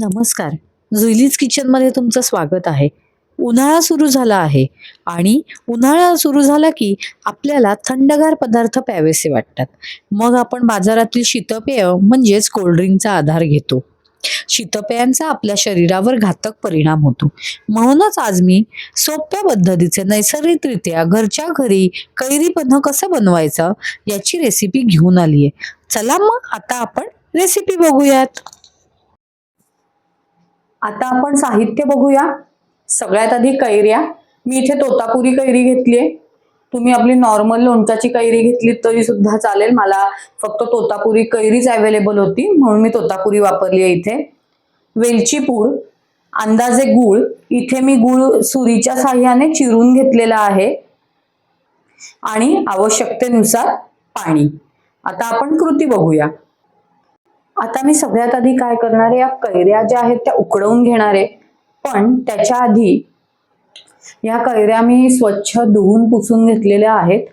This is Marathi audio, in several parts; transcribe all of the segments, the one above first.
नमस्कार. जुईलीज किचनमध्ये तुमचं स्वागत आहे. उन्हाळा सुरू झाला आहे आणि उन्हाळा सुरू झाला की आपल्याला थंडगार पदार्थ प्यावेसे वाटतात. मग आपण बाजारातील शीतपेय म्हणजेच कोल्ड्रिंकचा आधार घेतो. शीतपेयांचा आपल्या शरीरावर घातक परिणाम होतो. म्हणूनच आज मी सोप्या पद्धतीचे नैसर्गिकरित्या घरच्या घरी कैरीपन्ह कसं बनवायचं याची रेसिपी घेऊन आली आहे चला मग आता आपण रेसिपी बघूयात. आता आपण साहित्य बघूया. सगळ्यात आधी कैऱ्या. मी इथे तोतापुरी कैरी घेतलीये तुम्ही आपली नॉर्मल लोणच्याची कैरी घेतली तरी सुद्धा चालेल. मला फक्त तोतापुरी कैरीच अवेलेबल होती म्हणून मी तोतापुरी वापरली आहे इथे. वेलची पूड अंदाजे गूळ. इथे मी गूळ सुरीच्या साह्याने चिरून घेतलेला आहे. आणि आवश्यकतेनुसार पाणी. आता आपण कृती बघूया. आता मी सगळ्यात आधी काय करणार आहे या कैऱ्या ज्या आहेत त्या उकडवून घेणार आहे. पण त्याच्या आधी या कैऱ्या मी स्वच्छ धुवून पुसून घेतलेल्या आहेत.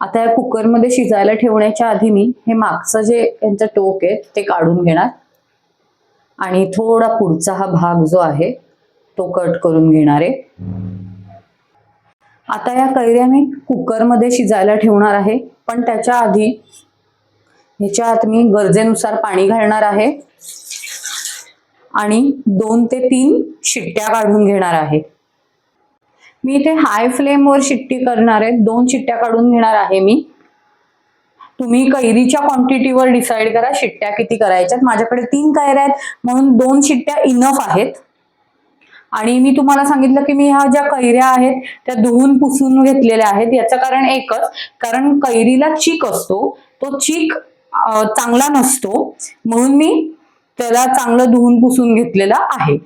आता या कुकरमध्ये शिजायला ठेवण्याच्या आधी मी हे मागचं जे यांचं टोक आहे ते काढून घेणार. आणि थोडा पुढचा हा भाग जो आहे तो कट करून घेणार आहे. आता या कैऱ्या मी कुकरमध्ये शिजायला ठेवणार आहे. पण त्याच्या आधी ह्याच्यात मी गरजेनुसार पाणी घालणार आहे. आणि दोन ते तीन शिट्ट्या काढून घेणार आहे. मी इथे हाय फ्लेमवर शिट्टी करणार आहे. दोन शिट्ट्या काढून घेणार आहे मी. तुम्ही कैरीच्या क्वांटिटीवर डिसाईड करा शिट्ट्या किती करायच्यात. माझ्याकडे तीन कैऱ्या आहेत म्हणून दोन शिट्ट्या इनफ आहेत. आणि मी तुम्हाला सांगितलं की मी ह्या ज्या कैऱ्या आहेत त्या धुवून पुसून घेतलेल्या आहेत. याचं कारण एकच कारण कैरीला चीक असतो. तो चीक चांगला नसतो. म्हणून मी त्याला चांगलं धुवून पुसून घेतलेलं आहे.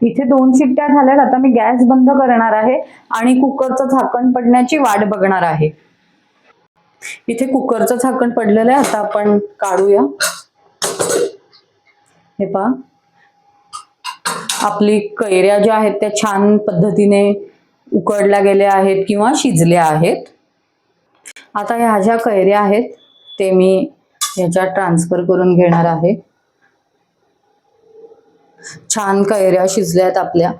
इथे दोन शिट्ट्या झाल्यात. आता मी गॅस बंद करणार आहे आणि कुकरचं झाकण पडण्याची वाट बघणार आहे. इथे कुकरचं झाकण पडलेलं आहे. आता आपण काढूया. हे पहा. आपली कैऱ्या ज्या आहेत त्या छान पद्धतीने उकडल्या गेल्या आहेत किंवा शिजल्या आहेत. आता ह्या ज्या कैऱ्या आहेत ते मी ह्याच्यात ट्रान्सफर करून घेणार आहे. छान कैऱ्या शिजल्यात आपल्या.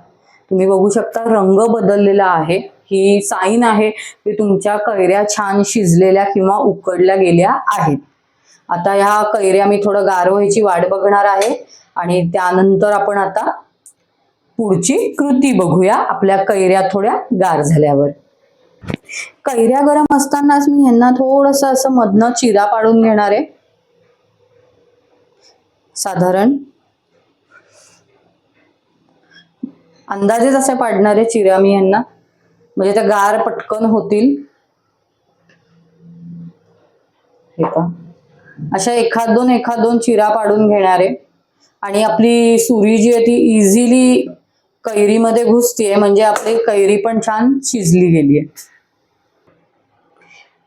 तुम्ही बघू शकता रंग बदललेला आहे. ही साईन आहे की तुमच्या कैऱ्या छान शिजलेल्या किंवा उकडल्या गेल्या आहेत. आता ह्या कैऱ्या मी थोडं गार व्हायची वाट बघणार आहे आणि त्यानंतर आपण आता पुढची कृती बघूया. आपल्या कैऱ्या थोड्या गार झाल्यावर. कैऱ्या गरम असतानाच मी यांना थोडस असं मधनं चिरा पाडून घेणार आहे. साधारण. अंदाजेच असे पाडणारे चिरा मी यांना. म्हणजे त्या गार पटकन होतील. अशा एखाद दोन एखाद दोन चिरा पाडून घेणारे आणि आपली सुरी जी आहे ती इझिली कैरीमध्ये घुसतीये म्हणजे आपली कैरी पण छान शिजली गेली आहे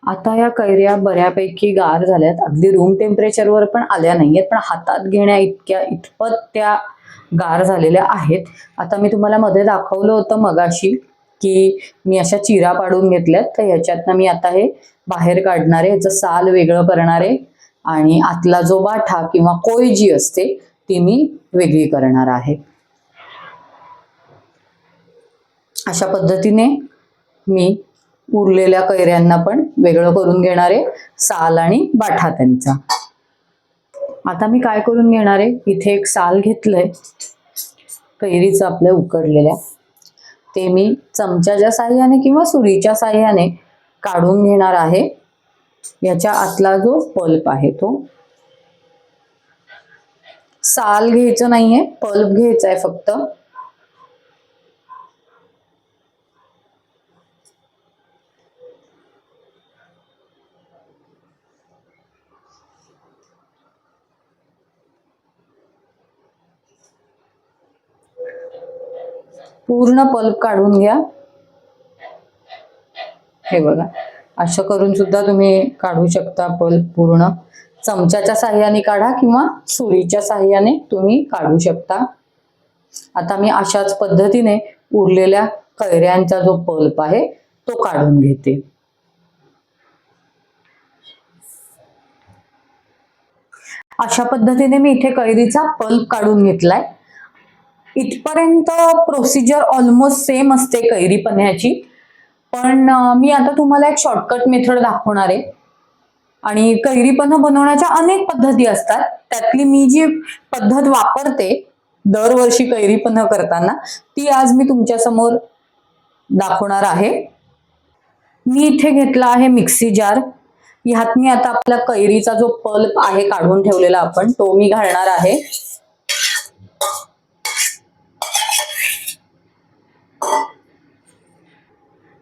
आता या कैऱ्या बऱ्यापैकी गार झाल्यात. अगदी रूम टेम्परेचरवर पण आल्या नाहीयेत पण हातात घेण्या इतक्या इतपत त्या गार झालेल्या आहेत. आता मी तुम्हाला मध्ये दाखवलं होतं मगाशी की मी अशा चिरा पाडून घेतल्यात. तर ह्याच्यातनं मी आता हे बाहेर काढणार आहे. ह्याचं साल वेगळं करणार आहे. आणि आतला जो बाठा किंवा कोय जी असते ती मी वेगळी करणार आहे. अशा पद्धतीने मी उरलेल्या कैऱ्यांना पण वेगळं करून घेणार आहे साल आणि बाठा त्यांचा. आता मी काय करून घेणार आहे? इथे एक साल घेतलंय. कैरीचं आपल्या उकडलेल्या. ते मी चमच्याच्या साह्याने किंवा सुरीच्या साह्याने काढून घेणार आहे. याच्या आतला जो पल्प आहे तो. साल घ्यायचं नाहीये पल्प घ्यायचा आहे फक्त. पूर्ण पल्प काढून घ्या. हे बघा. असं करून सुद्धा तुम्ही काढू शकता पल्प पूर्ण. चमच्याच्या साह्याने काढा किंवा सुरीच्या साह्याने तुम्ही काढू शकता. आता मी अशाच पद्धतीने उरलेल्या कैऱ्यांचा जो पल्प आहे तो काढून घेते. अशा पद्धतीने मी इथे कैरीचा पल्प काढून घेतलाय. इथपर्यंत प्रोसिजर ऑलमोस्ट सेम असते कैरी पन्ह्याची पण मी आता तुम्हाला एक शॉर्टकट मेथड दाखवणार आहे. आणि कैरी पन्ह बनवण्याच्या अनेक पद्धती असतात. त्यातली मी जी पद्धत वापरते दरवर्षी कैरी पन्ह करताना ती आज मी तुमच्यासमोर दाखवणार आहे. मी इथे घेतला आहे मिक्सी जार ह्यात मी आता आपला कैरीचा जो पल्प आहे काढून ठेवलेला आपण तो मी घालणार आहे.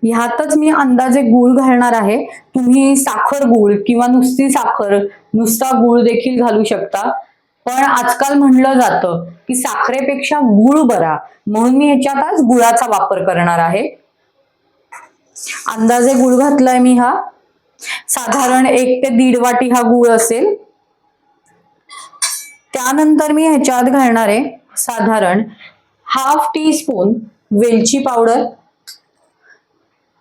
ह्यातच मी अंदाजे गूळ घालणार आहे. तुम्ही साखर गूळ किंवा नुसती साखर नुसता गूळ देखील घालू शकता. पण आजकाल म्हणलं जातं की साखरेपेक्षा गूळ बरा. म्हणून मी ह्याच्यात आज गुळाचा वापर करणार आहे. अंदाजे गुळ घातलाय मी हा. साधारण एक ते दीड वाटी हा गुळ असेल. त्यानंतर मी ह्याच्यात घालणार आहे साधारण हाफ टी स्पून वेलची पावडर.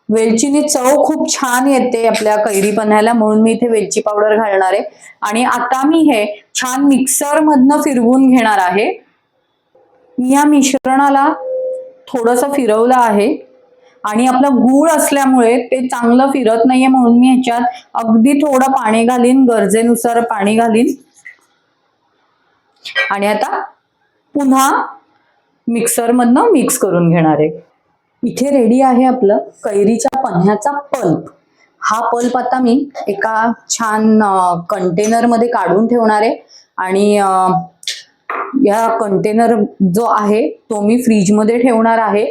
वेलचीनी चव खूप छान येते आपल्या कैरी पन्ह्याला म्हणून मी इथे वेलची पावडर घालणार आहे. आणि आता मी हे छान मिक्सर मधनं फिरवून घेणार आहे. मी या मिश्रणाला थोडस फिरवलं आहे. आणि आपलं गूळ असल्यामुळे ते चांगलं फिरत नाहीये म्हणून मी ह्याच्यात अगदी थोडं पाणी घालीन गरजेनुसार पाणी घालीन. आणि आता पुन्हा मिक्सर मधनं मिक्स करून घेणार आहे. इथे रेडी आहे आपलं कैरीच्या पन्ह्याचा पल्प हा पल्प आता मी एका छान कंटेनरमध्ये काढून ठेवणार आहे. आणि या कंटेनर जो आहे तो मी फ्रीजमध्ये ठेवणार आहे.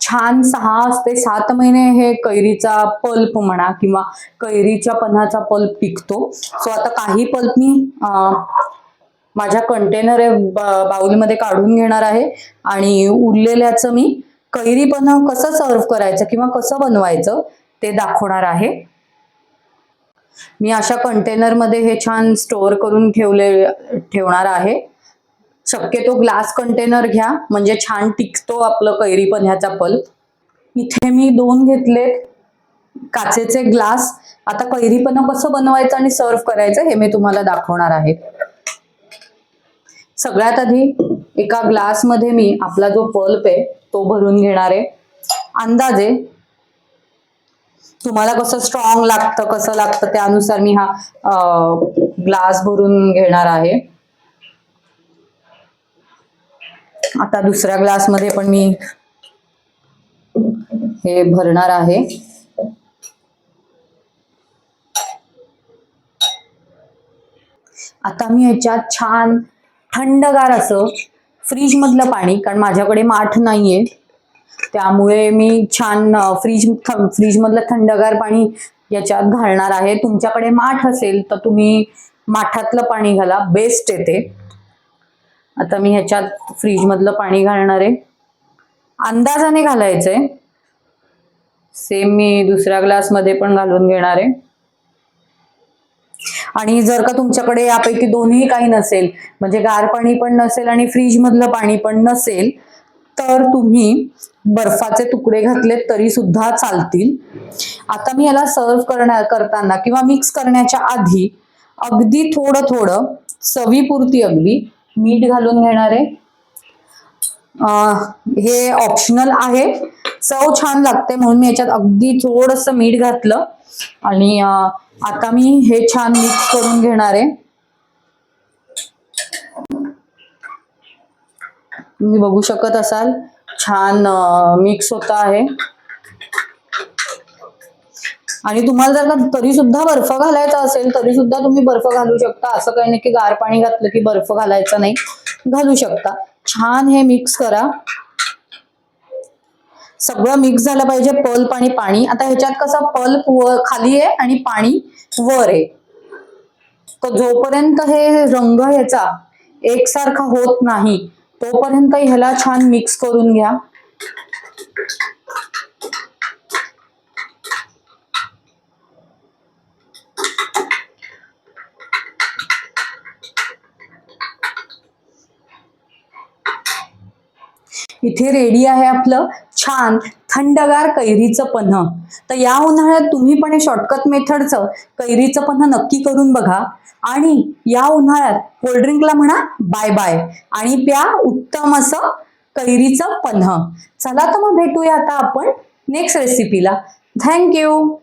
छान सहा ते सात महिने हे कैरीचा पल्प म्हणा किंवा कैरीच्या पन्हाचा पल्प पिकतो. सो आता काही पल्प मी माझ्या कंटेनर बाउलमध्ये काढून घेणार आहे. आणि उरलेल्याचं मी कैरी कसं सर्व करायचं किंवा कसं बनवायचं ते दाखवणार आहे. मी अशा कंटेनरमध्ये हे छान स्टोअर करून ठेवले ठेवणार आहे. शक्यतो ग्लास कंटेनर घ्या म्हणजे छान टिकतो आपलं कैरी ह्याचा पल्प. इथे मी दोन घेतलेत काचेचे ग्लास आता कैरी कसं बनवायचं आणि सर्व करायचं हे मी तुम्हाला दाखवणार आहे. सगळ्यात आधी एका ग्लासमध्ये मी आपला जो पल्प आहे तो भरून घेणार आहे. अंदाजे तुम्हाला कसं स्ट्रॉंग लागतं कसं लागतं त्यानुसार मी हा ग्लास भरून घेणार आहे. आता दुसऱ्या ग्लासमध्ये पण मी हे भरणार आहे. आता मी ह्याच्यात छान थंडगार असं फ्रीज मधलं पाणी कारण माझ्याकडे माठ नाहीये. त्यामुळे मी छान फ्रीज फ्रीज मधलं थंडगार पाणी याच्यात घालणार आहे. तुमच्याकडे माठ असेल तर तुम्ही माठातलं पाणी घाला. बेस्ट येते आता मी ह्याच्यात फ्रीज मधलं पाणी घालणार आहे. अंदाजाने घालायचंय. सेम मी दुसऱ्या ग्लासमध्ये पण घालून घेणार आहे. आणि जर का तुमच्याकडे यापैकी दोन्ही काही नसेल म्हणजे गार पाणी पण नसेल आणि फ्रीज मधलं पाणी पण नसेल तर तुम्ही बर्फाचे तुकडे घातले तरी सुद्धा चालतील. आता मी याला सर्व करण्या करताना किंवा मिक्स करण्याच्या आधी अगदी थोडं थोडं चवीपुरती अगदी मीठ घालून घेणार आहे. हे ऑप्शनल आहे. चव छान लागते म्हणून मी याच्यात अगदी थोडस मीठ घातलं. आणि आता मी हे छान मिक्स करून घेणार आहे. तुम्ही बघू शकत असाल छान मिक्स होत आहे. आणि तुम्हाला जर का तरी सुद्धा बर्फ घालायचा असेल तरी सुद्धा तुम्ही बर्फ घालू शकता. असं काही नाही की गार पाणी घातलं की बर्फ घालायचा नाही. घालू शकता. छान हे मिक्स करा. सगळं मिक्स झालं पाहिजे. पल्प आणि पाणी. आता ह्याच्यात कसं पल्प व खाली आहे आणि पाणी वर आहे. तर जोपर्यंत हे रंग ह्याचा एकसारखा होत नाही तोपर्यंत ह्याला छान मिक्स करून घ्या. इथे रेडी आहे आपलं. छान थंडगार कैरीचं पन्ह. तर या उन्हाळ्यात तुम्ही पण हे शॉर्टकट मेथडचं कैरीचं पन्ह नक्की करून बघा. आणि या उन्हाळ्यात कोल्ड्रिंकला म्हणा बाय बाय आणि प्या उत्तम असं कैरीचं पन्ह. चला तर मग भेटूया आता आपण नेक्स्ट रेसिपीला थँक्यू